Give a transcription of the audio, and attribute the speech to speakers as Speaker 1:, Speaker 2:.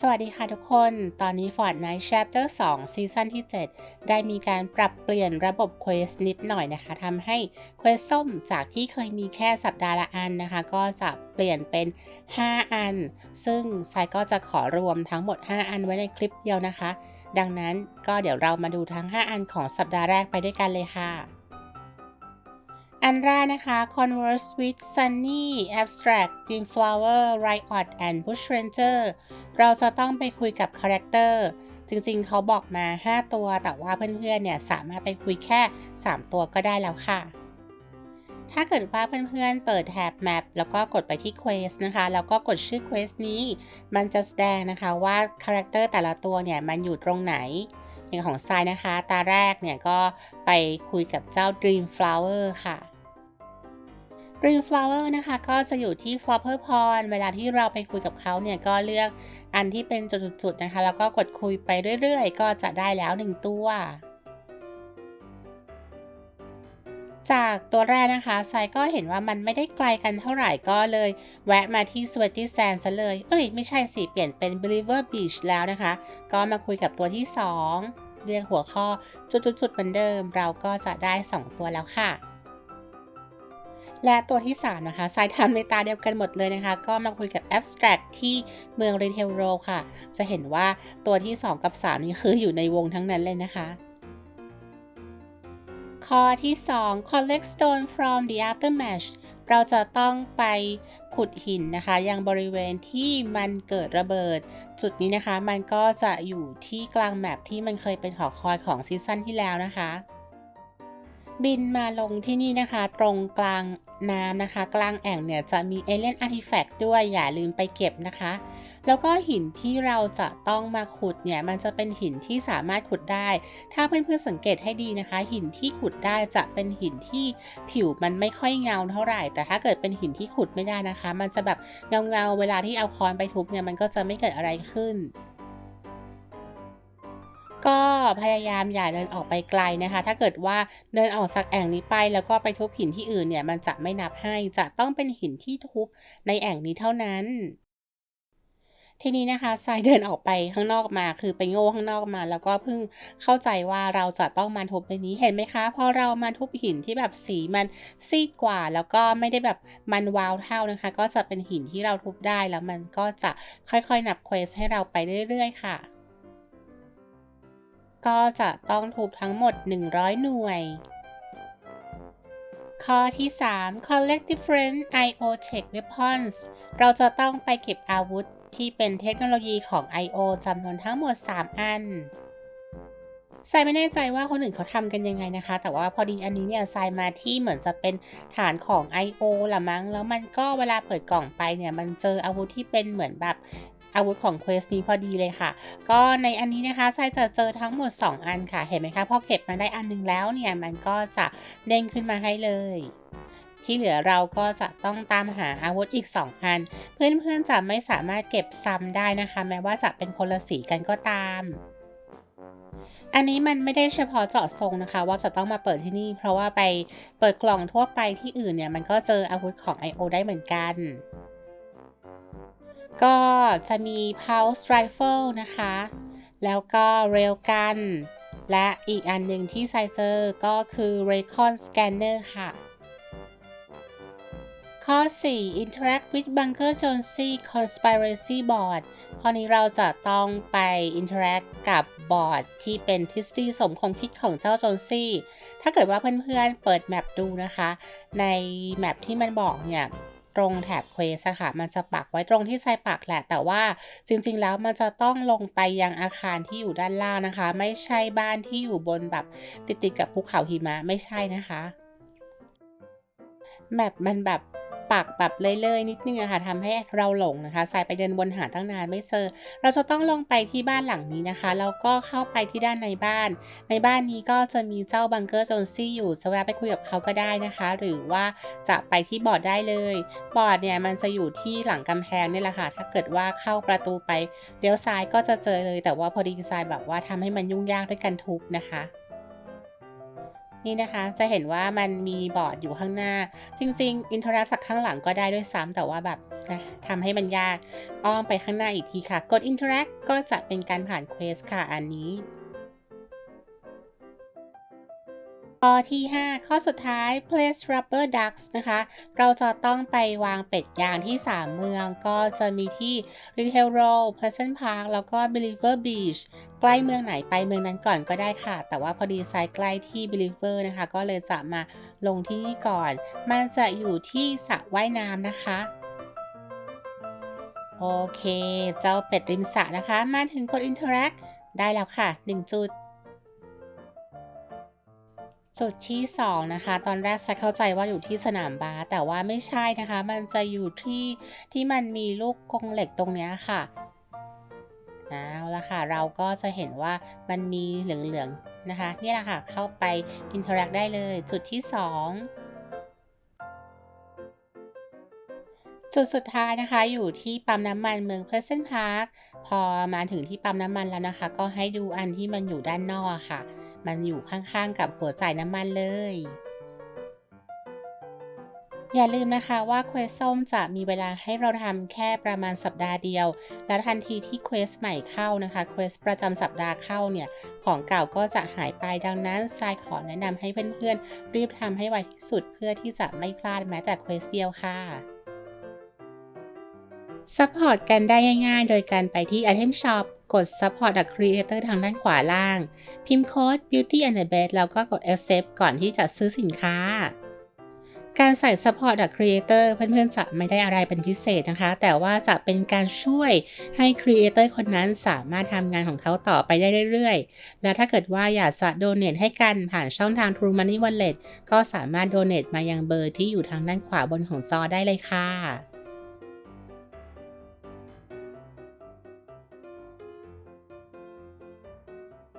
Speaker 1: สวัสดีค่ะทุกคน ตอนนี้ Fortnite Chapter 2 ซีซั่นที่ 7 ได้มีการปรับเปลี่ยนระบบเควสนิดหน่อยนะคะทำให้เควสส้มจากที่เคยมีแค่สัปดาห์ละอันนะคะ ก็จะเปลี่ยนเป็น 5 อัน ซึ่งไซก็จะขอรวมทั้งหมด 5 อันไว้ในคลิปเดียวนะคะ ดังนั้นก็เดี๋ยวเรามาดูทั้ง 5 อันของสัปดาห์แรกไปด้วยกันเลยค่ะ อันแรกนะคะ Converse with Sunny Abstract Green Flower Riot and Bush Ranger เราจะต้องไปคุยกับคาแรคเตอร์จริงๆ เขาบอกมา 5 ตัว แต่ว่าเพื่อนๆ เนี่ยสามารถไปคุยแค่ 3 ตัวก็ได้แล้วค่ะ ถ้าเกิดว่าเพื่อนๆ เปิดแท็บ Map แล้วก็กดไปที่ Quest นะคะ แล้วก็กดชื่อ Quest นี้ มันจะแสดงนะคะว่าคาแรคเตอร์แต่ละตัวเนี่ย มันอยู่ตรงไหน อย่างของทรายนะคะ ตาแรกเนี่ยก็ไปคุยกับเจ้า Dream Flower ค่ะ Green Flower นะคะก็จะอยู่ที่ Flopper Pond เวลาที่เราไปคุยกับเขาเนี่ยก็เลือกอันที่เป็นจุดๆนะคะ แล้วก็กดคุยไปเรื่อยๆ ก็จะได้แล้ว 1 ตัว จากตัวแรกนะคะไซก็เห็นว่ามันไม่ได้ไกลกันเท่าไหร่ก็เลย แวะมาที่ Sweaty Sand ซะเลย เอ้ย ไม่ใช่สิเปลี่ยนเป็น Believer Beach แล้วนะคะ ก็มาคุยกับตัวที่ 2 เรียกหัวข้อจุดๆๆเหมือนเดิม เราก็จะได้ 2 ตัวแล้วค่ะ และตัวที่ 3 นะคะ สายทำในตาเดียวกันหมดเลยนะคะ ก็มาคุยกับ Abstract ที่เมือง Retail r o ค่ะ จะเห็นว่าตัวที่ 2 กับ 3 นี่คืออยู่ในวงทั้งนั้นเลยนะคะ ข้อที่ 2 collect stone from the aftermath เราจะต้องไปขุดหินนะคะ ยังบริเวณที่มันเกิดระเบิด จุดนี้นะคะ มันก็จะอยู่ที่กลางแมปที่มันเคยเป็นหอคอยของซีซั่นที่แล้วนะคะบินมาลงที่นี่นะคะ ตรงกลาง น้ำนะคะ กลางแอ่งเนี่ยจะมีเอเลียนอาร์ติแฟกต์ด้วยอย่าลืมไปเก็บนะคะ แล้วก็หินที่เราจะต้องมาขุดเนี่ยมันจะเป็นหินที่สามารถขุดได้ ถ้าเพื่อนๆสังเกตให้ดีนะคะ หินที่ขุดได้จะเป็นหินที่ผิวมันไม่ค่อยเงาเท่าไหร่ แต่ถ้าเกิดเป็นหินที่ขุดไม่ได้นะคะ มันจะแบบเงาเงาๆเวลาที่เอาค้อนไปทุบเนี่ยมันก็จะไม่เกิดอะไรขึ้น ก็พยายามอย่าเดินออกไปไกลนะคะ ถ้าเกิดว่าเดินออกจากแอ่งนี้ไป แล้วก็ไปทุบหินที่อื่นเนี่ยมันจะไม่นับให้จะต้องเป็นหินที่ทุบในแอ่งนี้เท่านั้น ทีนี้นะคะทรายเดินออกไปข้างนอกมา คือไปโง่ข้างนอกมา แล้วก็เพิ่งเข้าใจว่าเราจะต้องมาทุบในนี้เห็นไหมคะพอเรามาทุบหินที่แบบสีมันซีดกว่า แล้วก็ไม่ได้แบบมันวาวเท่านะคะ ก็จะเป็นหินที่เราทุบได้แล้วมันก็จะค่อยๆนับเควสให้เราไปเรื่อย ๆ ค่ะ ก็จะต้องทุบทั้งหมด 100 หน่วย ข้อที่ 3 collect different IO tech weapons เราจะต้องไปเก็บอาวุธที่เป็นเทคโนโลยีของ IO จำนวนทั้งหมด 3 อันทรายไม่แน่ใจว่าคนอื่นเขาทำกันยังไงนะคะ แต่ว่าพอดีอันนี้เนี่ยทรายมาที่เหมือนจะเป็นฐานของ I.O. ละมั้ง แล้วมันก็เวลาเปิดกล่องไปเนี่ย มันเจออาวุธที่เป็นเหมือนแบบ อาวุธของเควสนี้พอดีเลยค่ะ ก็ในอันนี้นะคะทรายจะเจอทั้งหมด 2 อันค่ะ เห็นไหมคะพอเก็บมาได้อันนึงแล้วเนี่ยมันก็จะเด้งขึ้นมาให้เลยที่เหลือเราก็จะต้องตามหาอาวุธอีก 2 อัน เพื่อนๆจะไม่สามารถเก็บซ้ำได้นะคะ แม้ว่าจะเป็นคนละสีกันก็ตาม อันนี้มันไม่ได้เฉพาะเจาะทรงนะคะ ว่าจะต้องมาเปิดที่นี่ เพราะว่าไปเปิดกล่องทั่วไปที่อื่นเนี่ยมันก็เจออาวุธของ I.O. ได้เหมือนกัน ก็จะมี Pulse Rifle นะคะ แล้วก็ Rail Gun และอีกอันหนึ่งที่ไซเจอก็คือ Recon Scanner ค่ะ ข้อ 4 Interact with Bunker Jonesy Conspiracy Board ข้อนี้เราจะต้องไป interact กับบอร์ดที่เป็นทฤษฎีสมคงคิดของเจ้าโจนซี่ ถ้าเกิดว่าเพื่อนๆเปิดแมปดูนะคะ ในแมปที่มันบอกเนี่ย ตรงแถบเควสค่ะ มันจะปักไว้ตรงที่ชายปักแหละ แต่ว่าจริงๆ แล้วมันจะต้องลงไปยังอาคารที่อยู่ด้านล่างนะคะ ไม่ใช่บ้านที่อยู่บนแบบติดๆกับภูเขาหิมะไม่ใช่นะคะแมปมันแบบ ปักแบบเลื่อยๆ นิดนึงอะค่ะทำให้เราหลงนะคะสายไปเดินวนหาตั้งนานไม่เจอ เราจะต้องลงไปที่บ้านหลังนี้นะคะ แล้วก็เข้าไปที่ด้านในบ้าน ในบ้านนี้ก็จะมีเจ้าบังเกอร์โจนซี่อยู่จะแวะไปคุยกับเขาก็ได้นะคะ หรือว่าจะไปที่บอร์ดได้เลย บอร์ดเนี่ยมันจะอยู่ที่หลังกำแพงนี่แหละค่ะ ถ้าเกิดว่าเข้าประตูไปเลี้ยวซ้ายก็จะเจอเลย แต่ว่าพอดีทรายแบบว่าทำให้มันยุ่งยากด้วยกันทุบนะคะ นี่นะคะจะเห็นว่ามันมีบอร์ดอยู่ข้างหน้า จริง ๆ อินเทอร์แอคจากข้างหลังก็ได้ด้วยซ้ำแต่ว่าแบบนะทำให้มันยากอ้อมไปข้างหน้าอีกทีค่ะ กด interact ก็จะเป็นการผ่านเควสค่ะอันนี้ ข้อที่ 5 ข้อสุดท้าย place rubber ducks นะคะ เราจะต้องไปวางเป็ดยางที่ 3 เมืองก็จะมีที่ Retail Row Pleasant Park แล้วก็ Believer Beach ใกล้เมืองไหนไปเมืองนั้นก่อนก็ได้ค่ะ แต่ว่าพอดีไซน์ใกล้ที่ Believer นะคะ ก็เลยจะมาลงที่นี่ก่อน มันจะอยู่ที่สระว่ายน้ำนะคะโอเค เจ้าเป็ดริมสระนะคะ มาถึงกด interact ได้แล้วค่ะ 1 จุด จุดที่ 2 นะคะ ตอนแรกใช้เข้าใจว่าอยู่ที่สนามบาสแต่ว่าไม่ใช่นะคะ มันจะอยู่ที่ที่มันมีลูกกรงเหล็กตรงนี้ค่ะเอาละค่ะ เราก็จะเห็นว่ามันมีเหลืองๆนะคะ นี่แหละค่ะ เข้าไป interact ได้เลย จุดที่ 2 จุดสุดท้ายนะคะ อยู่ที่ปั๊มน้ำมันเมือง Pleasant Park พอมาถึงที่ปั๊มน้ำมันแล้วนะคะ ก็ให้ดูอันที่มันอยู่ด้านนอกค่ะ มันอยู่ข้างๆกับหัวจ่ายน้ำมันเลย อย่าลืมนะคะว่าเควสส้มจะมีเวลาให้เราทำแค่ประมาณสัปดาห์เดียว แล้วทันทีที่เควสใหม่เข้านะคะเควสประจำสัปดาห์เข้าเนี่ย ของเก่าก็จะหายไปดังนั้นทรายขอแนะนำให้เพื่อนๆ รีบทำให้ไวที่สุดเพื่อที่จะไม่พลาดแม้แต่เควสเดียวค่ะซัพพอร์ตกันได้ง่ายๆ โดยการไปที่ Item Shop กด Support a Creator ทางด้านขวาล่าง พิมพ์โค้ด Beauty and the Best แล้วก็กด Accept ก่อนที่จะซื้อสินค้า การใส่ Support a Creator เพื่อนๆจะไม่ได้อะไรเป็นพิเศษนะคะ แต่ว่าจะเป็นการช่วยให้ Creator คนนั้นสามารถทำงานของเขาต่อไปได้เรื่อยๆ และถ้าเกิดว่าอยากจะ Donate ให้กันผ่านช่องทาง True Money Wallet ก็สามารถ Donate มายังเบอร์ที่อยู่ทางด้านขวาบนของจอได้เลยค่ะ